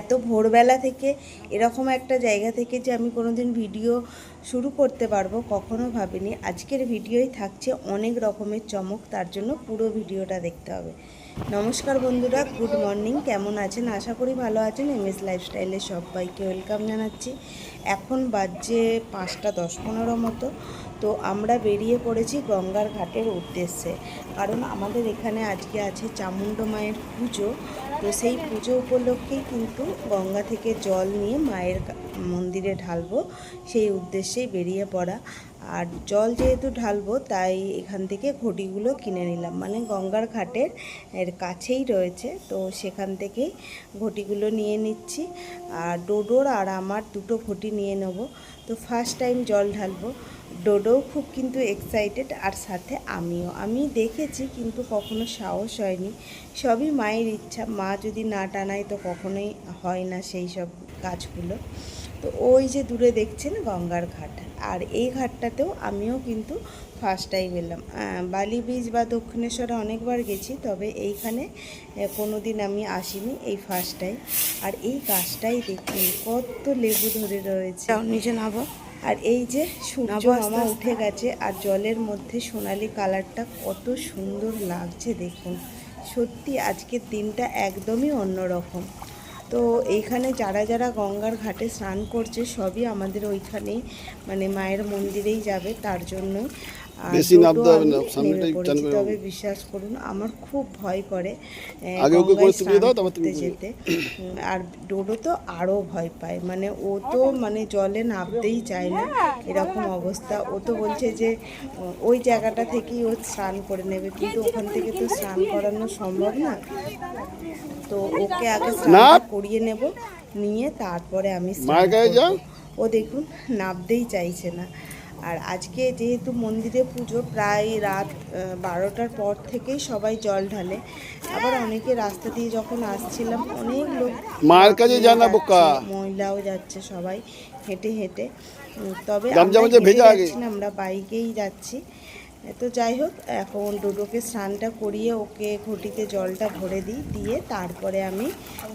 এত ভোরবেলা থেকে এরকম একটা জায়গা থেকে যে আমি কোনোদিন ভিডিও শুরু করতে পারব কখনো ভাবিনি। আজকের ভিডিওই থাকছে অনেক রকমের চমক, তার জন্য পুরো ভিডিওটা দেখতে হবে। নমস্কার বন্ধুরা, গুড মর্নিং, কেমন আছেন? আশা করি ভালো আছেন। এম এস লাইফস্টাইলে সবাইকে ওয়েলকাম জানাচ্ছি। এখন বাজছে পাঁচটা দশ পনেরো মতো, তো আমরা বেরিয়ে পড়েছি গঙ্গার ঘাটের উদ্দেশ্যে। কারণ আমাদের এখানে আজকে আছে চামুণ্ড মায়ের পুজো। তো সেই পুজো উপলক্ষেই কিন্তু গঙ্গা থেকে জল নিয়ে মায়ের মন্দিরে ঢালবো। সেই উদ্দেশ্যেই বেরিয়ে পড়া। আর জল যেহেতু ঢালবো, তাই এখান থেকে ঘটিগুলো কিনে নিলাম। মানে গঙ্গার ঘাটের, এর কাছেই রয়েছে, তো সেখান থেকেই ঘটিগুলো নিয়ে নিচ্ছি। আর ডোডোর আর আমার দুটো ঘটি নিয়ে নেব। তো ফার্স্ট টাইম জল ঢালবো। ডোডোও খুব কিন্তু এক্সাইটেড আর সাথে আমিও। আমি দেখেছি, কিন্তু কখনো সাহস হয়নি। সবই মায়ের ইচ্ছা। মা যদি না টানায়, তো কখনোই হয় না সেই সব কাজগুলো তো ওই যে দূরে দেখছেন গঙ্গার ঘাট। আর এই ঘাটটাতেও আমিও কিন্তু ফার্স্ট টাইম এলাম। বালি বীজ বা দক্ষিণেশ্বরে অনেকবার গেছি তবে এইখানে কোনো দিন আমি আসিনি এই ফার্স্ট টাইম আর এই গাছটাই দেখুন কত লেবু ধরে রয়েছে। নিচে নাবো আর এই যে সূর্য মামা উঠে গেছে আর জলের মধ্যে সোনালি কালারটা কত সুন্দর লাগছে দেখুন। সত্যি আজকের দিনটা একদমই অন্যরকম। তো এইখানে যারা যারা গঙ্গার ঘাটে স্নান করছে সবই আমাদের ওইখানেই মানে মায়ের মন্দিরেই যাবে তার জন্য। আর বেশি নামতে হবে না, সামনেটাই নেমে পড়েছি। তবে বিশ্বাস করুন আমার খুব ভয় করে আগে ওকে করে তুলিয়ে দাও, স্নান তারপর তুমি করতে যেতে। আর ডোডো তো আরও ভয় পায় মানে ও তো মানে জলে নামতেই চায় না এরকম অবস্থা। ও তো বলছে যে ওই জায়গাটা থেকেই ও স্নান করে নেবে কিন্তু ওখান থেকে তো স্নান করানো সম্ভব না। তো ওকে আগে স্নান করিয়ে নেব নিয়ে তারপরে আমি ও দেখুন নামতেই চাইছে না। আর আজকে যেহেতু মন্দিরে পুজো প্রায় রাত বারোটার পর থেকেই সবাই জল ঢালে। আবার অনেকে রাস্তা দিয়ে যখন আসছিলাম অনেক লোক মায়ের কাছে বোকা। মহিলাও যাচ্ছে সবাই হেঁটে হেঁটে। তবে আমরা বাইকেই যাচ্ছি। তো যাই হোক এখন ডোডোকে স্নানটা করিয়ে ওকে ঘটিতে জলটা ভরে দিই দিয়ে তারপরে আমি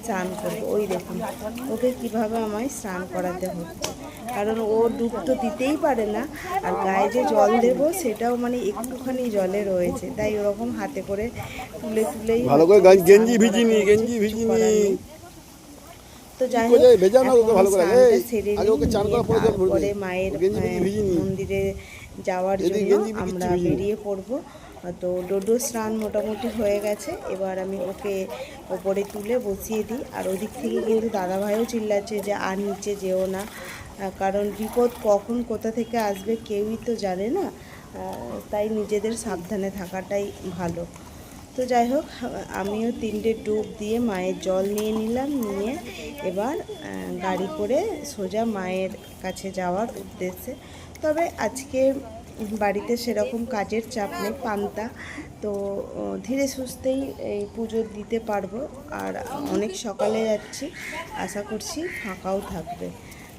স্নান করব। ওই দেখুন ওকে কীভাবে আমায় স্নান করাতে হচ্ছে। কারণ ও ডুব তো দিতেই পারে না আর গায়ে যে জল দেবো সেটাও মানে একটুখানি জলে রয়েছে তাই ওরকম হাতে করে তুলে তুলেই ভালো করে গেঞ্জি ভিজিনি, গেঞ্জি ভিজিনি। তো যাই হোক। তারপরে মায়ের। মন্দিরে যাওয়ার জন্য আমরা। বেরিয়ে পড়ব তো ডোডো স্নান মোটামুটি হয়ে গেছে এবার আমি ওকে ওপরে তুলে বসিয়ে দিই আর ওদিক থেকে কিন্তু দাদাভাইও চিল্লাচ্ছে যে আর নিচে যেও না কারণ বিপদ কখন কোথা থেকে আসবে কেউই তো জানে না তাই নিজেদের সাবধানে থাকাটাই ভালো তো যাই হোক, আমিও তিনটে ডুব দিয়ে মায়ের জল নিয়ে নিলাম, নিয়ে এবার গাড়ি করে সোজা মায়ের কাছে যাওয়ার উদ্দেশ্যে। তবে আজকে বাড়িতে সেরকম কাজের চাপ নেই, পান্তা। তো ধীরে সুস্থেই এই পুজো দিতে পারব। আর অনেক সকালে যাচ্ছি, আশা করছি ফাঁকাও থাকবে।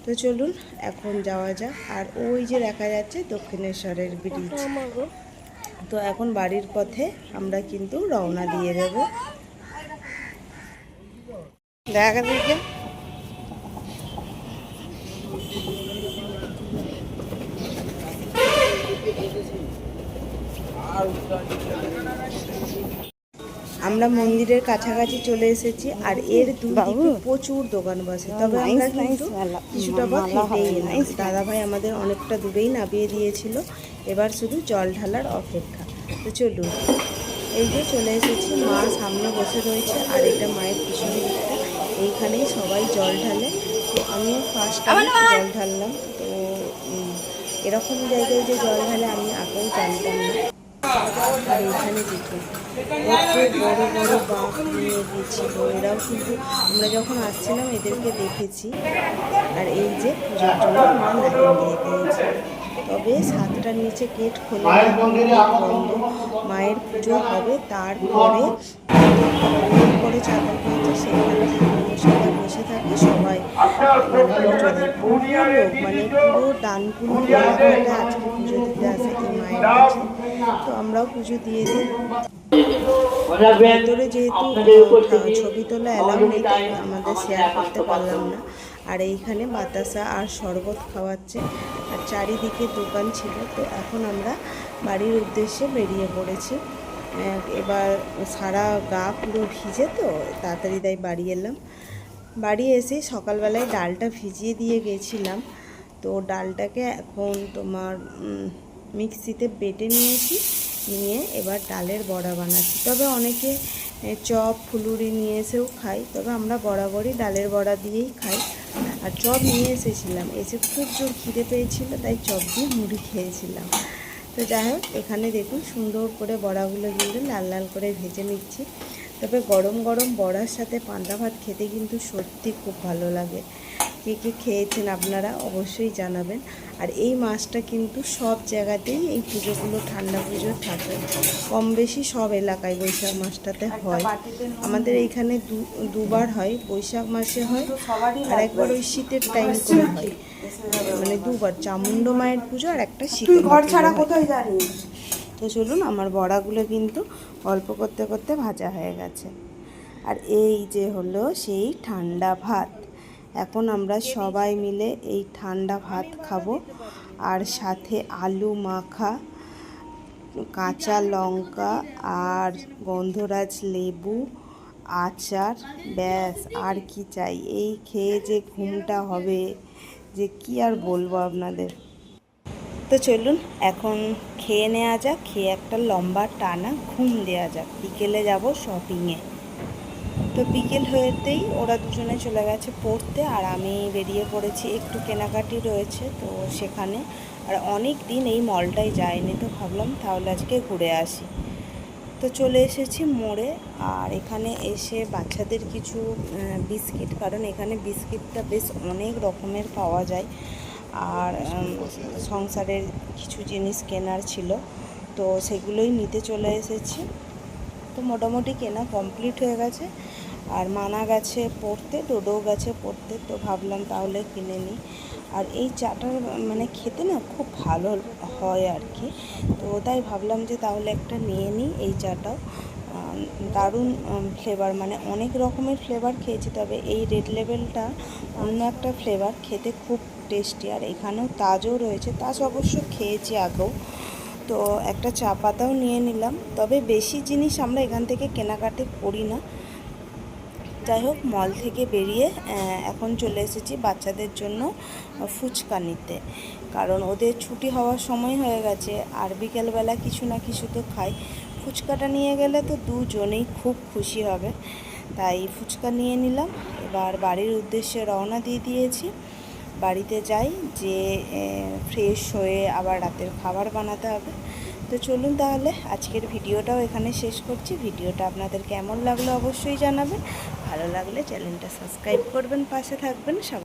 তো চলুন, এখন যাওয়া যাক। আর ওই যে দেখা যাচ্ছে দক্ষিণেশ্বরের ব্রিজ। তো এখন বাড়ির পথে আমরা কিন্তু রওনা দিয়ে দেব। দেখা দিকে আমরা মন্দিরের কাছাকাছি চলে এসেছি আর এর দুদিকে প্রচুর দোকান বসে। তবে আমরা কিন্তু কিছুটা পথ হেঁটেই দাদা ভাই আমাদের অনেকটা দূরেই নামিয়ে দিয়েছিল। এবার শুধু জল ঢালার অপেক্ষা। তো চলুন, এই যে চলে এসেছি, মা সামনে বসে রয়েছে, আর এটা মায়ের পিছনে দিকটা। এইখানেই সবাই জল ঢালে। তো আমিও ফার্স্ট টাইম জল ঢাললাম। তো এরকম জায়গায় যে জল ঢালে আমি আগেও জানতাম না। আর এখানে দেখুন বড় বড় বাঁক নিয়ে গেছিল এরাও কিন্তু, আমরা যখন আসছিলাম, এদেরকে দেখেছি। আর এই যে জন্য মা দিয়ে দিয়েছে। তবে সাতটার নিচে গেট খোলে বন্ধ। মায়ের পুজো হবে তারপরে বড় চাদর পেয়েছে সেখানে মশাইরা বসে থাকে সবাই। মানে লোক মানে পুরো ডানকুনি এলাকাটা আজকে পুজো দিতে আসে এই মায়ের কাছে। তো আমরাও পুজো দিয়ে দিই। ভেতরে যেহেতু ছবি তোলা অ্যালাউ নেই তাই আমাদের শেয়ার করতে পারলাম না। আর এইখানে বাতাসা আর শরবত খাওয়াচ্ছে। আর চারিদিকে দোকান ছিল, তো এখন আমরা বাড়ির উদ্দেশ্যে বেরিয়ে পড়েছি। এবার সারা গা পুরো ভিজে তো, তাড়াতাড়ি তাই বাড়ি এলাম। বাড়ি এসে সকালবেলায় ডালটা ভিজিয়ে দিয়ে গেছিলাম। তো ডালটাকে এখন তোমার মিক্সিতে বেটে নিয়েছি, নিয়ে এবার ডালের বড়া বানাচ্ছি। তবে অনেকে চপ, ফুলুরি নিয়ে এসেও খাই, তবে আমরা বরাবরই ডালের বড়া দিয়েই খাই। আর চপ নিয়ে এসেছিলাম, এসে খুব জোর খিদে পেয়েছিল, তাই চপ দিয়ে মুড়ি খেয়েছিলাম। তো যাই হোক, এখানে দেখুন সুন্দর করে বড়াগুলো কিন্তু লাল লাল করে ভেজে নিচ্ছি। তবে গরম গরম বড়ার সাথে পান্তা ভাত খেতে কিন্তু সত্যি খুব ভালো লাগে। কে কে খেয়েছেন আপনারা অবশ্যই জানাবেন। আর এই মাছটা কিন্তু সব জায়গাতেই এই পুজোগুলো ঠান্ডা পুজো থাকে। কম বেশি সব এলাকায় বৈশাখ মাসটাতে হয়। আমাদের এইখানে দু- দুবার হয়। বৈশাখ মাসে হয়। আর একবার ওই শীতের টাইম করে হয়। মানে দুবার। চামুণ্ড মায়ের পুজো আর একটা শীতের ঘর ছাড়া কোথায় জানিস? তো চলুন আমার বড়াগুলো কিন্তু অল্প করতে করতে ভাজা হয়ে গেছে। আর এই যে হলো সেই ঠান্ডা ভাত। এখন আমরা সবাই মিলে এই ঠান্ডা ভাত খাব। আর সাথে আলু মাখা, কাঁচা লঙ্কা আর গন্ধরাজ লেবু, আচার, ব্যাস। আর কি চাই? এই খেয়ে যে ঘুমটা হবে যে কি আর বলব আপনাদের? তো চলুন, এখন খেয়ে নেওয়া যাক, খেয়ে একটা লম্বা টানা ঘুম দেওয়া যাক। বিকেলে যাব শপিংয়ে তো বিকেল হয়েতেই ওরা দুজনে চলে গেছে পড়তে আর আমি বেরিয়ে পড়েছি, একটু কেনাকাটি রয়েছে তো সেখানে। আর অনেক দিন এই মলটায় যায়নি তো ভাবলাম তাহলে আজকে ঘুরে আসি। তো চলে এসেছি মোড়ে আর এখানে এসে বাচ্চাদের কিছু বিস্কিট, কারণ এখানে বিস্কিটটা বেশ অনেক রকমের পাওয়া যায়। আর সংসারের কিছু জিনিস কেনার ছিল তো সেগুলোই নিতে চলে এসেছি। তো মোটামুটি কেনা কমপ্লিট হয়ে গেছে। আর মানা গাছে পড়তে ডোডো গেছে পড়তে, তো ভাবলাম তাহলে কিনে নিই। আর এই চাটার মানে খেতে না খুব ভালো হয় আর কি। তো তাই ভাবলাম যে তাহলে একটা নিয়ে নিই এই চাটাও। দারুণ ফ্লেভার মানে অনেক রকমের ফ্লেভার খেয়েছি, তবে এই রেড লেভেলটা অন্য একটা ফ্লেভার খেতে খুব টেস্টি আর এখানেও তাজও রয়েছে তাজ অবশ্য খেয়েছি আগেও। তো একটা চা পাতাও নিয়ে নিলাম। তবে বেশি জিনিস আমরা এখান থেকে কেনাকাটি করি না। যাই হোক মল থেকে বেরিয়ে এখন চলে এসেছি বাচ্চাদের জন্য ফুচকা নিতে। কারণ ওদের ছুটি হওয়ার সময় হয়ে গেছে, আর বিকেলবেলা কিছু না কিছু তো খাই। ফুচকাটা নিয়ে গেলে তো দুজনেই খুব খুশি হবে। তাই ফুচকা নিয়ে নিলাম। এবার বাড়ির উদ্দেশ্যে রওনা দিয়ে দিয়েছি। বাড়িতে যাই, যে ফ্রেশ হয়ে আবার রাতের খাবার বানাতে হবে। তো চলুন তাহলে, আজকের ভিডিওটাও এখানে শেষ করছি। ভিডিওটা আপনাদের কেমন লাগল অবশ্যই জানাবেন। ভালো লাগলে চ্যানেলটা সাবস্ক্রাইব করবেন পাশে থাকবেন সবাই